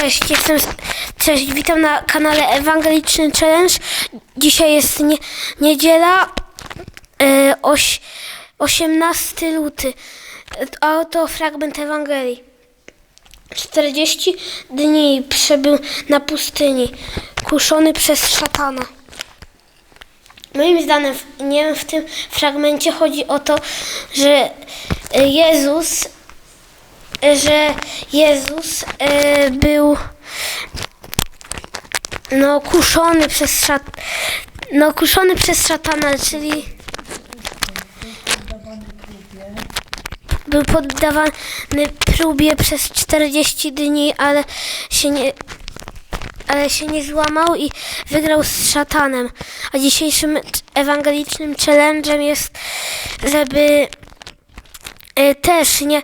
Cześć, jestem. Cześć, witam na kanale Ewangeliczny Challenge. Dzisiaj jest nie, niedziela, e, oś, 18 luty. A oto fragment Ewangelii. 40 dni przebył na pustyni, kuszony przez szatana. Moim zdaniem w, nie w tym fragmencie chodzi o to, że e, Jezus że Jezus e, był no kuszony przez szat, no kuszony przez szatana, czyli był poddawany próbie przez 40 dni, ale się nie ale się nie złamał i wygrał z szatanem. A dzisiejszym ewangelicznym challenge'em jest, żeby e, też nie,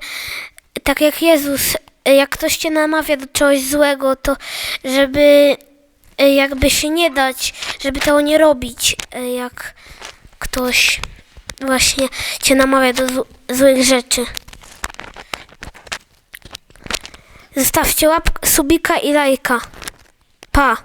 tak jak Jezus, e, jak ktoś cię namawia do czegoś złego, to żeby e, jakby się nie dać, żeby tego nie robić, e, jak ktoś właśnie cię namawia do zł- złych rzeczy. Zostawcie łapkę, subika i lajka. Pa!